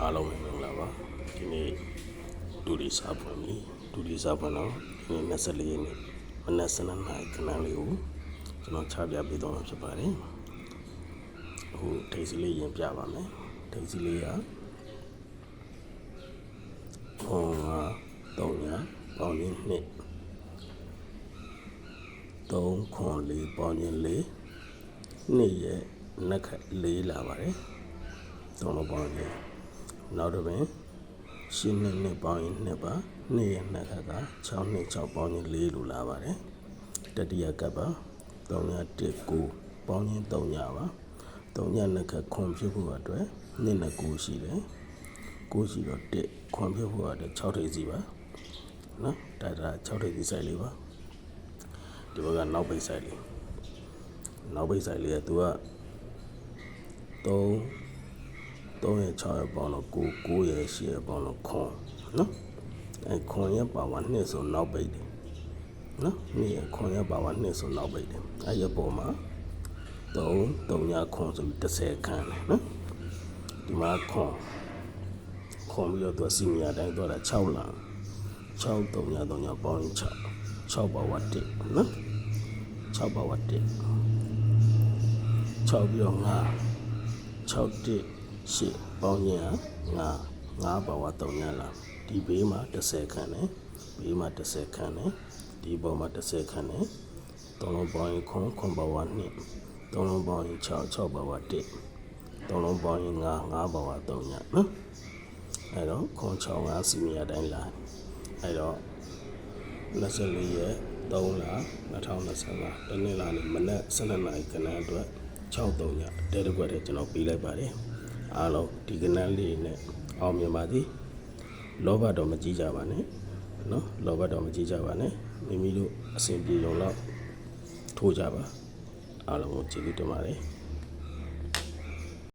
အားလုံးပဲမင်္ဂလာပါဒီနေ့ဒူဒီစာဖွင့်ပြီဒူဒီစာဖွင့်တော့ဒီနေ့24ရက်နေ့မနက်7:00နာရီခဏလေးကိုကျွန်တော်ချပြပေးတော့မှာဖြစ်ပါတယ်အခုထိတ်စီလေးရင်ပြပါမယ်ထိတ်စီလေးကဟော3ညပေါင်းရင်းနှစ်3ခွန်4ပေါင်းရင်း4နှစ်ရဲ့နက်ခတ်4လာပါတယ်သုံးလုံးပေါင်းရင် နောက်တော့ပင်ရှင်းနှစ်နှစ်ပေါင်းရင်နှစ်ပါနှစ်ရဲ့နှစ်ခါက6နှစ်6ပေါင်းရင်4လို့လာပါတယ်တတိယကပ်ပါ3ည1 9ပေါင်းရင်3ညပါ3ညနှစ်ခါခွန်ဖြစ်ဖို့အတွက်နှစ်နဲ့9ရှိတယ်9ရှိတော့1ခွန်ဖြစ်ဖို့အတွက်6ထိပ်စီပါနော်ဒါဒါ6ထိပ်စီဆိုင်လေးပါဒီဘက်ကနောက်ပိတ်ဆိုင်လေးနောက်ပိတ်ဆိုင်လေးကသူက3 3ရဲ့6ရဲ့ပေါင်းတော့9 9ရဲ့10ရဲ့ပေါင်းတော့ခွန်နော်အဲခွန်ရဲ့ပါဝါ2ဆိုနောက်ပိတ်တယ်နော်นี่ခွန်ရဲ့ပါဝါ2ဆိုနောက်ပိတ်တယ်အဲရပေါ်မှာ3 3ညခွန်ဆိုပြီး30ခန်းတယ်နော်ဒီမှာခွန်ခွန်ပြီးတော့သူစီမီယာတိုင်းတော့တာ6လ6 3ည3ညပေါင်း6 6ပါဝါ1နော်6ပါဝါ1 6ပြီးတော့5 6တစ် ရှစ်ပေါင်းရင်ငါ9ပါဝါ3ညလာဒီဘေးမှာ30ခန်းနဲ့ဘေးမှာ30ခန်းနဲ့ဒီပေါ်မှာ30ခန်းနဲ့သုံးလုံးပေါင်းရင်ခွန်ခွန်ပါဝါ2သုံးလုံးပေါင်းရင်6 6ပါဝါ1သုံးလုံးပေါင်းရင်9 9ပါဝါ3ညနော်အဲ့တော့ခွန်6 5စီမီယာတိုင်းလာအဲ့တော့24ရက်3လ2025တနင်္လာနေ့မနက်12နာရီခဏအတွက်63ညတဲတစ်ခွက်တည်းကျွန်တော်ပေးလိုက်ပါတယ် အားလုံးဒီကနန်းလေးနဲ့အောင်မြင်ပါသည်လောဘတော့မကြည့်ကြပါနဲ့နော်လောဘတော့မကြည့်ကြပါနဲ့မိမိတို့အစဉ်ပြေုံတော့ထိုးကြပါအားလုံးကိုကျေးဇူးတင်ပါတယ်